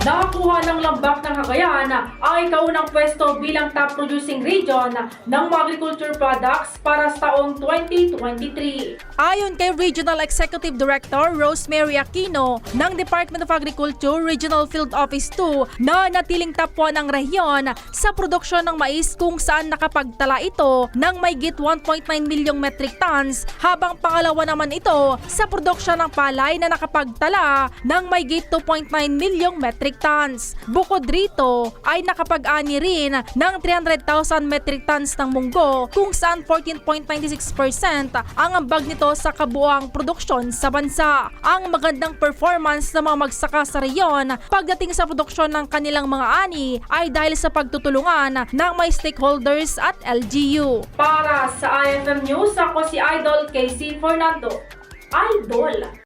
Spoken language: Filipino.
Nakakuha ng lambak ng Cagayan ang ikaunang pwesto bilang top producing region ng agriculture products para sa taong 2023. Ayon kay Regional Executive Director Rosemary Aquino ng Department of Agriculture Regional Field Office 2 na natiling top 1 ang rehiyon sa produksyon ng mais kung saan nakapagtala ito ng may git 1.9 milyong metric tons habang pangalawa naman ito sa produksyon ng palay na nakapagtala ng may git 2.9 milyong metric tons. Bukod rito ay nakapag-ani rin ng 300,000 metric tons ng munggo kung saan 14.96% ang ambag nito sa kabuang produksyon sa bansa. Ang magandang performance ng mga magsaka sa reyon pagdating sa produksyon ng kanilang mga ani ay dahil sa pagtutulungan ng may stakeholders at LGU. Para sa IFM News, ako si Idol Casey Fernando. Idol!